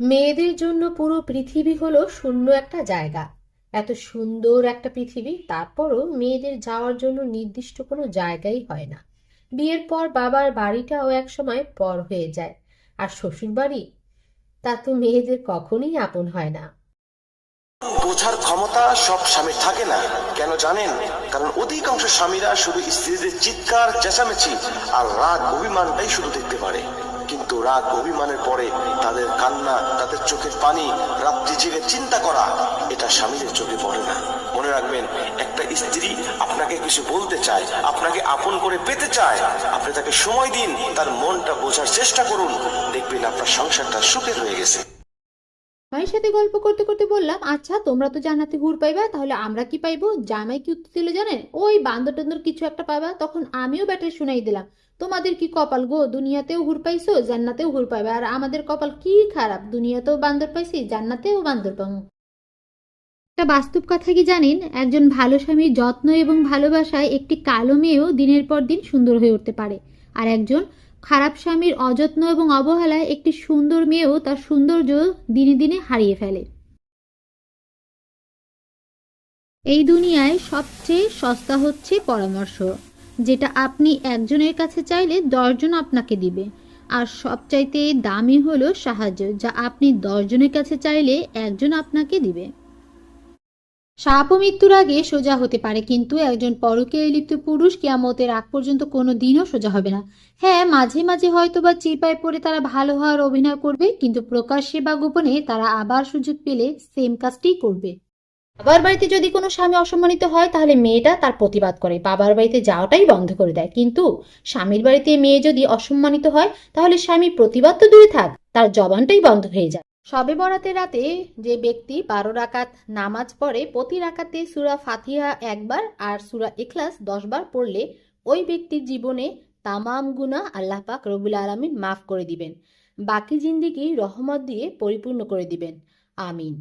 মেয়েদের জন্য পুরো পৃথিবী হলো শূন্য একটা জায়গা। এত সুন্দর একটা পৃথিবী, তারপরও মেয়েদের যাওয়ার জন্য নির্দিষ্ট কোনো জায়গাই হয় না। বিয়ের পর বাবার বাড়িটাও একসময় পর হয়ে যায়। আর শ্বশুর বাড়ি তা তো মেয়েদের কখনোই আপন হয় না। বোঝার ক্ষমতা সব স্বামীর থাকে না, কেন জানেন? কারণ অধিকাংশ স্বামীরা শুধু স্ত্রীদের চিৎকার, চেঁচামেচি আর রাগ, অভিমানটাই শুধু দেখতে পারে। কিন্তু রাগ অভিমানের পরে তাদের কান্না, তাদের চোখের পানি রাত্রি জেগে চিন্তা করা, এটা স্বামীদের চোখে পড়ে না। মনে রাখবেন, একটা স্ত্রী আপনাকে কিছু বলতে চায়, আপনাকে আপন করে পেতে চায়, আপনি তাকে সময় দিন, তার মনটা বোঝার চেষ্টা করুন, দেখবেন আপনার সংসারটা সুখের হয়ে গেছে। মায়ের সাথে গল্প করতে করতে বললাম আচ্ছা তোমরা তো জান্নাতে হুর পাইবা, তাহলে আমরা কি পাইবো? জামাই কি উত্তর দিল জানেন? ওই বান্দর টান্দর কিছু একটা পাইবা। তখন আমিও ব্যাটারি শুনাই দিলাম, তোমাদের কি কপাল গো? দুনিয়াতেও হুর পাইছো, জান্নাতেও হুর পাইবা। আর আমাদের কপাল কি খারাপ? দুনিয়াতেও বান্দর পাইছি, জান্নাতেও বান্দর পাবো। একটা বাস্তব কথা কি জানেন? একজন ভালো স্বামীর যত্ন এবং ভালোবাসায় একটি কালো মেয়েও দিনের পর দিন সুন্দর হয়ে উঠতে পারে। আর একজন খারাপ স্বামীর অযত্ন এবং অবহেলায় একটি সুন্দর মেয়েও তার সৌন্দর্য দিনে দিনে হারিয়ে ফেলে। এই দুনিয়ায় সবচেয়ে সস্তা হচ্ছে পরামর্শ, যেটা আপনি একজনের কাছে চাইলে দশজন আপনাকে দিবে। আর সবচাইতে দামি হলো সাহায্য, যা আপনি দশজনের কাছে চাইলে একজন আপনাকে দিবে। সাপ মৃত্যুর আগে সোজা হতে পারে, কিন্তু একজন পরকে লিপ্ত পুরুষ কিয়ামতের আগ পর্যন্ত কোনো দিনও সোজা হবে না। হ্যাঁ মাঝে মাঝে হয়তো বা চিপায় পড়ে তারা ভালো হওয়ার অভিনয় করবে, কিন্তু প্রকাশ্যে বা গোপনে তারা আবার সুযোগ পেলে সেম কাজটি করবে। বাবার বাড়িতে যদি কোনো স্বামী অসম্মানিত হয়, তাহলে মেয়েটা তার প্রতিবাদ করে, বাবার বাড়িতে যাওয়াটাই বন্ধ করে দেয়। কিন্তু স্বামীর বাড়িতে মেয়ে যদি অসম্মানিত হয়, তাহলে স্বামী প্রতিবাদ তো দূরে থাক, তার জবানটাই বন্ধ হয়ে যায়। সবে বরাতের রাতে যে ব্যক্তি বারো রাকাত নামাজ পড়ে, প্রতি রাকাতে সুরা ফাতিহা একবার আর সুরা ইখলাস দশবার পড়লে ওই ব্যক্তির জীবনে তামাম গুনাহ আল্লাহ পাক রবুল আলমিন মাফ করে দিবেন। বাকি জিন্দিগি রহমত দিয়ে পরিপূর্ণ করে দিবেন। আমিন।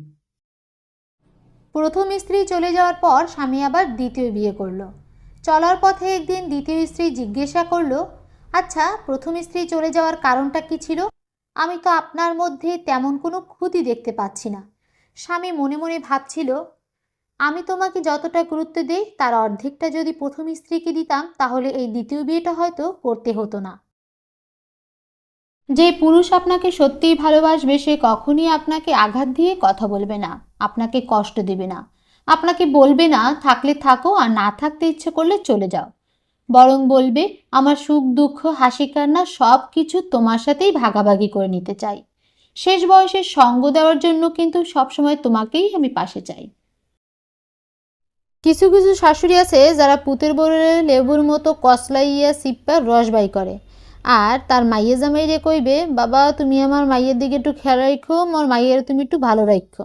প্রথম স্ত্রী চলে যাওয়ার পর স্বামী আবার দ্বিতীয় বিয়ে করল। চলার পথে একদিন দ্বিতীয় স্ত্রী জিজ্ঞাসা করল আচ্ছা প্রথম স্ত্রী চলে যাওয়ার কারণটা কি ছিল? আমি তো আপনার মধ্যে তেমন কোনো ক্ষতি দেখতে পাচ্ছি না। স্বামী মনে মনে ভাবছিল, আমি তোমাকে যতটা গুরুত্ব দিই, তার অর্ধেকটা যদি প্রথম স্ত্রীকে দিতাম, তাহলে এই দ্বিতীয় বিয়েটা হয়তো করতে হতো না। যে পুরুষ আপনাকে সত্যিই ভালোবাসবে, সে কখনই আপনাকে আঘাত দিয়ে কথা বলবে না, আপনাকে কষ্ট দেবে না। আপনাকে বলবে না, থাকলে থাকো আর না থাকতে ইচ্ছে করলে চলে যাও। বরং বলবে, আমার সুখ, দুঃখ, হাসি, কান্না সব কিছু তোমার সাথেই ভাগাভাগি করে নিতে চাই। শেষ বয়সে সঙ্গ দেওয়ার জন্য কিন্তু সবসময় তোমাকেই আমি পাশে চাই। কিছু কিছু শাশুড়ি আছে যারা পুতের বরে লেবুর মতো কসলাইয়া সিপ্পার রস বাই করে। আর তার মাইয়ে জামাইরে কইবে, বাবা, তুমি আমার মাইয়ের দিকে একটু খেয়াল রাখো আমার মাইয়ের তুমি একটু ভালো রাখো